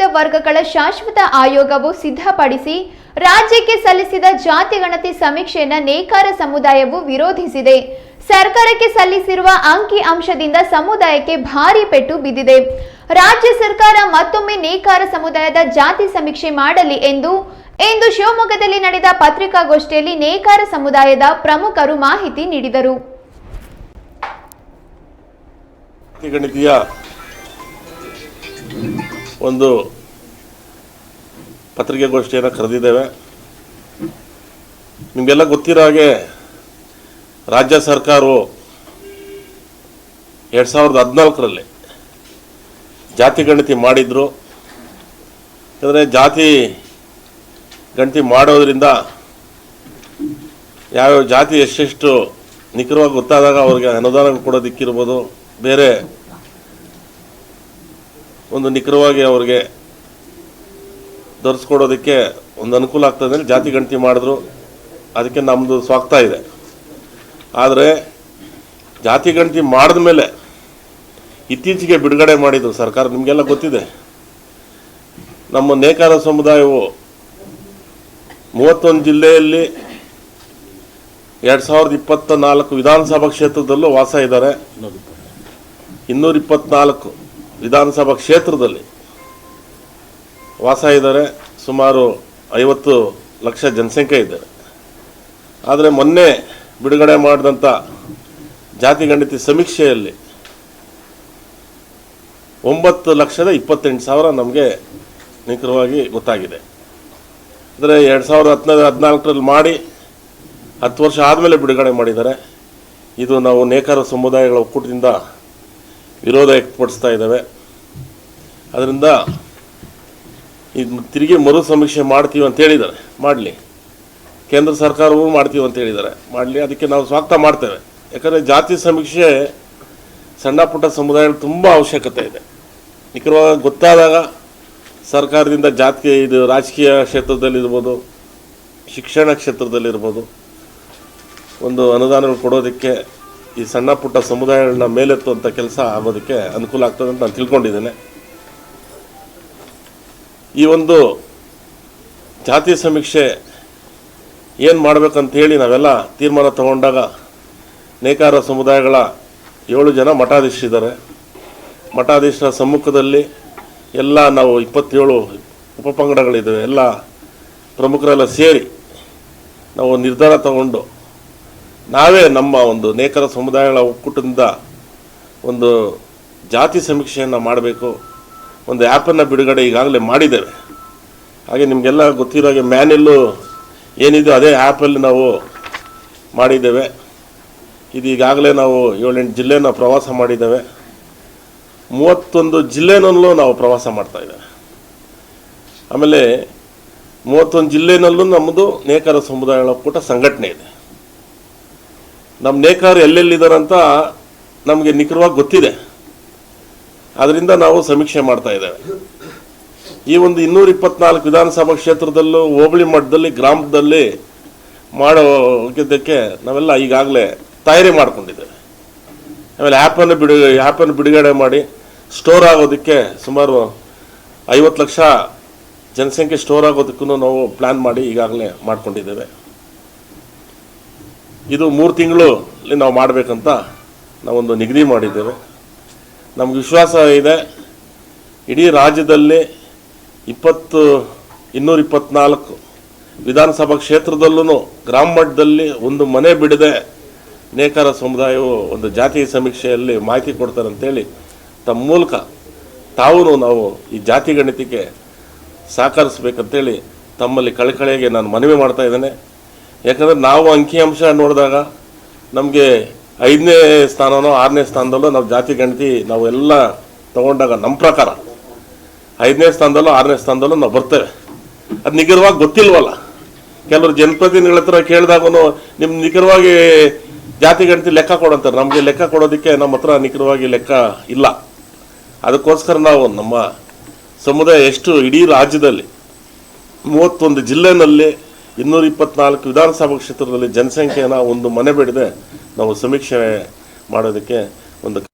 ಹಿಂದುಳಿದ ವರ್ಗಗಳ ಶಾಶ್ವತ ಆಯೋಗವು ಸಿದ್ಧಪಡಿಸಿ ರಾಜ್ಯಕ್ಕೆ ಸಲ್ಲಿಸಿದ ಜಾತಿ ಗಣತಿ ಸಮೀಕ್ಷೆಯನ್ನು ನೇಕಾರ ಸಮುದಾಯವು ವಿರೋಧಿಸಿದೆ. ಸರ್ಕಾರಕ್ಕೆ ಸಲ್ಲಿಸಿರುವ ಅಂಕಿ ಅಂಶದಿಂದ ಸಮುದಾಯಕ್ಕೆ ಭಾರಿ ಪೆಟ್ಟು ಬಿದ್ದಿದೆ. ರಾಜ್ಯ ಸರ್ಕಾರ ಮತ್ತೊಮ್ಮೆ ನೇಕಾರ ಸಮುದಾಯದ ಜಾತಿ ಸಮೀಕ್ಷೆ ಮಾಡಲಿ ಎಂದು ಇಂದು ಶಿವಮೊಗ್ಗದಲ್ಲಿ ನಡೆದ ಪತ್ರಿಕಾಗೋಷ್ಠಿಯಲ್ಲಿ ನೇಕಾರ ಸಮುದಾಯದ ಪ್ರಮುಖರು ಮಾಹಿತಿ ನೀಡಿದರು. ಒಂದು ಪತ್ರಿಕೆಗೋಷ್ಠಿಯನ್ನು ಕರೆದಿದ್ದೇವೆ. ನಿಮಗೆಲ್ಲ ಗೊತ್ತಿರೋ ಹಾಗೆ ರಾಜ್ಯ ಸರ್ಕಾರವು ಎರಡು ಸಾವಿರದ ಹದಿನಾಲ್ಕರಲ್ಲಿ ಜಾತಿ ಗಣತಿ ಮಾಡಿದ್ರು. ಅಂದರೆ ಜಾತಿ ಗಣತಿ ಮಾಡೋದ್ರಿಂದ ಯಾವ್ಯಾವ ಜಾತಿ ಎಷ್ಟೆಷ್ಟು ನಿಖರವಾಗಿ ಗೊತ್ತಾದಾಗ ಅವ್ರಿಗೆ ಅನುದಾನ ಕೊಡೋದಿಕ್ಕಿರ್ಬೋದು. ಬೇರೆ ಒಂದು ನಿಖರವಾಗಿ ಅವ್ರಿಗೆ ಧರಿಸ್ಕೊಡೋದಕ್ಕೆ ಒಂದು ಅನುಕೂಲ ಆಗ್ತದೆ ಜಾತಿ ಗಣತಿ ಮಾಡಿದ್ರು, ಅದಕ್ಕೆ ನಮ್ಮದು ಸ್ವಾಗತ ಇದೆ. ಆದರೆ ಜಾತಿ ಗಣತಿ ಮಾಡಿದ ಮೇಲೆ ಇತ್ತೀಚೆಗೆ ಬಿಡುಗಡೆ ಮಾಡಿದ್ರು ಸರ್ಕಾರ, ನಿಮಗೆಲ್ಲ ಗೊತ್ತಿದೆ. ನಮ್ಮ ನೇಕಾರ ಸಮುದಾಯವು ಮೂವತ್ತೊಂದು ಜಿಲ್ಲೆಯಲ್ಲಿ ಎರಡು ಸಾವಿರದ ಇಪ್ಪತ್ತ ನಾಲ್ಕು ವಿಧಾನಸಭಾ ಕ್ಷೇತ್ರದಲ್ಲೂ ವಾಸ ಇದ್ದಾರೆ. ಇನ್ನೂರ ಇಪ್ಪತ್ನಾಲ್ಕು. ವಿಧಾನಸಭಾ ಕ್ಷೇತ್ರದಲ್ಲಿ ವಾಸ ಇದ್ದಾರೆ ಸುಮಾರು ಐವತ್ತು ಲಕ್ಷ ಜನಸಂಖ್ಯೆ ಇದ್ದಾರೆ ಆದರೆ ಮೊನ್ನೆ ಬಿಡುಗಡೆ ಮಾಡಿದಂಥ ಜಾತಿ ಗಣಿತ ಸಮೀಕ್ಷೆಯಲ್ಲಿ ಒಂಬತ್ತು ಲಕ್ಷದ ಇಪ್ಪತ್ತೆಂಟು ಸಾವಿರ ನಮಗೆ ನಿಖರವಾಗಿ ಗೊತ್ತಾಗಿದೆ. ಅಂದರೆ ಎರಡು ಸಾವಿರದ ಹದಿನೈದು ಹದಿನಾಲ್ಕರಲ್ಲಿ ಮಾಡಿ ಹತ್ತು ವರ್ಷ ಆದಮೇಲೆ ಬಿಡುಗಡೆ ಮಾಡಿದ್ದಾರೆ. ಇದು ನಾವು ನೇಕಾರ ಸಮುದಾಯಗಳ ಒಕ್ಕೂಟದಿಂದ ವಿರೋಧ ವ್ಯಕ್ತಪಡಿಸ್ತಾ ಇದ್ದಾವೆ. ಅದರಿಂದ ಇದು ತಿರುಗಿ ಮರು ಸಮೀಕ್ಷೆ ಮಾಡ್ತೀವಿ ಅಂತ ಹೇಳಿದ್ದಾರೆ. ಮಾಡಲಿ. ಕೇಂದ್ರ ಸರ್ಕಾರವೂ ಮಾಡ್ತೀವಿ ಅಂತ ಹೇಳಿದ್ದಾರೆ. ಮಾಡಲಿ. ಅದಕ್ಕೆ ನಾವು ಸ್ವಾಗತ ಮಾಡ್ತೇವೆ. ಯಾಕಂದರೆ ಜಾತಿ ಸಮೀಕ್ಷೆ ಸಣ್ಣ ಪುಟ್ಟ ಸಮುದಾಯಗಳು ತುಂಬ ಅವಶ್ಯಕತೆ ಇದೆ. ನಿಖರವಾಗಿ ಗೊತ್ತಾದಾಗ ಸರ್ಕಾರದಿಂದ ಜಾತಿ ಇದು ರಾಜಕೀಯ ಕ್ಷೇತ್ರದಲ್ಲಿರ್ಬೋದು, ಶಿಕ್ಷಣ ಕ್ಷೇತ್ರದಲ್ಲಿರ್ಬೋದು ಒಂದು ಅನುದಾನಗಳು ಕೊಡೋದಕ್ಕೆ ಈ ಸಣ್ಣ ಪುಟ್ಟ ಸಮುದಾಯಗಳನ್ನ ಮೇಲೆತ್ತುವಂಥ ಕೆಲಸ ಆಗೋದಕ್ಕೆ ಅನುಕೂಲ ಆಗ್ತದೆ ಅಂತ ನಾನು ತಿಳ್ಕೊಂಡಿದ್ದೇನೆ. ಈ ಒಂದು ಜಾತಿ ಸಮೀಕ್ಷೆ ಏನು ಮಾಡಬೇಕಂತ ಹೇಳಿ ನಾವೆಲ್ಲ ತೀರ್ಮಾನ ತಗೊಂಡಾಗ ನೇಕಾರ ಸಮುದಾಯಗಳ ಏಳು ಜನ ಮಠಾಧೀಶರಿದ್ದಾರೆ ಮಠಾಧೀಶರ ಸಮ್ಮುಖದಲ್ಲಿ ಎಲ್ಲ ನಾವು ಇಪ್ಪತ್ತೇಳು ಉಪಪಂಗಡಗಳಿದ್ದಾವೆ. ಎಲ್ಲ ಪ್ರಮುಖರೆಲ್ಲ ಸೇರಿ ನಾವು ನಿರ್ಧಾರ ತಗೊಂಡು ನಾವೇ ನಮ್ಮ ಒಂದು ನೇಕರ ಸಮುದಾಯಗಳ ಒಕ್ಕೂಟದಿಂದ ಒಂದು ಜಾತಿ ಸಮೀಕ್ಷೆಯನ್ನು ಮಾಡಬೇಕು. ಒಂದು ಆ್ಯಪನ್ನು ಬಿಡುಗಡೆ ಈಗಾಗಲೇ ಮಾಡಿದ್ದೇವೆ. ಹಾಗೆ ನಿಮಗೆಲ್ಲ ಗೊತ್ತಿರೋ ಹಾಗೆ ಮ್ಯಾನೆಲ್ಲು ಏನಿದೆಯೋ ಅದೇ ಆ್ಯಪಲ್ಲಿ ನಾವು ಮಾಡಿದ್ದೇವೆ. ಇದು ಈಗಾಗಲೇ ನಾವು ಏಳೆಂಟು ಜಿಲ್ಲೆನ ಪ್ರವಾಸ ಮಾಡಿದ್ದೇವೆ. ಮೂವತ್ತೊಂದು ಜಿಲ್ಲೆನಲ್ಲೂ ನಾವು ಪ್ರವಾಸ ಮಾಡ್ತಾಯಿದ್ದೇವೆ ಆಮೇಲೆ ಮೂವತ್ತೊಂದು ಜಿಲ್ಲೆನಲ್ಲೂ ನಮ್ಮದು ನೇಕಾರ ಸಮುದಾಯಗಳ ಕೂಟ ಸಂಘಟನೆ ಇದೆ. ನಮ್ಮ ನೇಕಾರ ಎಲ್ಲೆಲ್ಲಿದ್ದಾರಂತ ನಮಗೆ ನಿಖರವಾಗಿ ಗೊತ್ತಿದೆ. ಅದರಿಂದ ನಾವು ಸಮೀಕ್ಷೆ ಮಾಡ್ತಾ ಇದ್ದೇವೆ. ಈ ಒಂದು ಇನ್ನೂರ ಇಪ್ಪತ್ನಾಲ್ಕು ವಿಧಾನಸಭಾ ಕ್ಷೇತ್ರದಲ್ಲೂ ಹೋಬಳಿ ಮಟ್ಟದಲ್ಲಿ, ಗ್ರಾಮದಲ್ಲಿ ಮಾಡೋದಕ್ಕೆ ನಾವೆಲ್ಲ ಈಗಾಗಲೇ ತಯಾರಿ ಮಾಡಿಕೊಂಡಿದ್ದೇವೆ. ಆಮೇಲೆ ಆ್ಯಪನ್ನು ಬಿಡು ಆ್ಯಪನ್ನು ಬಿಡುಗಡೆ ಮಾಡಿ ಸ್ಟೋರ್ ಆಗೋದಕ್ಕೆ ಸುಮಾರು ಐವತ್ತು ಲಕ್ಷ ಜನಸಂಖ್ಯೆ ಸ್ಟೋರ್ ಆಗೋದಕ್ಕೂ ನಾವು ಪ್ಲ್ಯಾನ್ ಮಾಡಿ ಈಗಾಗಲೇ ಮಾಡ್ಕೊಂಡಿದ್ದೇವೆ. ಇದು ಮೂರು ತಿಂಗಳು ನಾವು ಮಾಡಬೇಕಂತ ನಾವೊಂದು ನಿಗದಿ ಮಾಡಿದ್ದೇವೆ. ನಮ್ಗೆ ವಿಶ್ವಾಸ ಇದೆ. ಇಡೀ ರಾಜ್ಯದಲ್ಲಿ ಇಪ್ಪತ್ತು, ಇನ್ನೂರ ಇಪ್ಪತ್ನಾಲ್ಕು ವಿಧಾನಸಭಾ ಕ್ಷೇತ್ರದಲ್ಲೂ ಗ್ರಾಮ ಮಟ್ಟದಲ್ಲಿ ಒಂದು ಮನೆ ಬಿಡದೆ ನೇಕಾರ ಸಮುದಾಯವು ಒಂದು ಜಾತಿ ಸಮೀಕ್ಷೆಯಲ್ಲಿ ಮಾಹಿತಿ ಕೊಡ್ತಾರೆ ಅಂತೇಳಿ ತಮ್ಮ ಮೂಲಕ ತಾವು ನಾವು ಈ ಜಾತಿ ಗಣಿತಿಗೆ ಸಹಕರಿಸಬೇಕಂತೇಳಿ ತಮ್ಮಲ್ಲಿ ಕಳಕಳಿಗೆ ನಾನು ಮನವಿ ಮಾಡ್ತಾ ಇದ್ದೇನೆ. ಯಾಕಂದರೆ ನಾವು ಅಂಕಿಅಂಶ ನೋಡಿದಾಗ ನಮಗೆ ಐದನೇ ಸ್ಥಾನನೋ ಆರನೇ ಸ್ಥಾನದಲ್ಲೋ ನಾವು ಜಾತಿ, ಗಣತಿ ನಾವು ಎಲ್ಲ ತಗೊಂಡಾಗ ನಮ್ಮ ಪ್ರಕಾರ ಐದನೇ ಸ್ಥಾನದಲ್ಲೋ ಆರನೇ ಸ್ಥಾನದಲ್ಲೋ ನಾವು ಬರ್ತೇವೆ. ಅದು ನಿಖರವಾಗಿ ಗೊತ್ತಿಲ್ವಲ್ಲ. ಕೆಲವರು ಜನಪ್ರತಿನಿಧಿಗಳ ಹತ್ರ ಕೇಳಿದಾಗೂ ನಿಮ್ಮ ನಿಖರವಾಗಿ ಜಾತಿ, ಗಣತಿ ಲೆಕ್ಕ ಕೊಡಂತಾರೆ. ನಮಗೆ ಲೆಕ್ಕ ಕೊಡೋದಕ್ಕೆ ನಮ್ಮ ಹತ್ರ ನಿಖರವಾಗಿ ಲೆಕ್ಕ ಇಲ್ಲ. ಅದಕ್ಕೋಸ್ಕರ ನಾವು ನಮ್ಮ ಸಮುದಾಯ ಎಷ್ಟು ಇಡೀ ರಾಜ್ಯದಲ್ಲಿ ಮೂವತ್ತೊಂದು ಜಿಲ್ಲೆನಲ್ಲಿ ಇನ್ನೂರ ಇಪ್ಪತ್ನಾಲ್ಕು ವಿಧಾನಸಭಾ ಕ್ಷೇತ್ರದಲ್ಲಿ ಜನಸಂಖ್ಯೆಯನ್ನು ಒಂದು ಮನೆ ಬಿಡದೆ. ನಾವು ಸಮೀಕ್ಷೆ ಮಾಡೋದಕ್ಕೆ ಒಂದು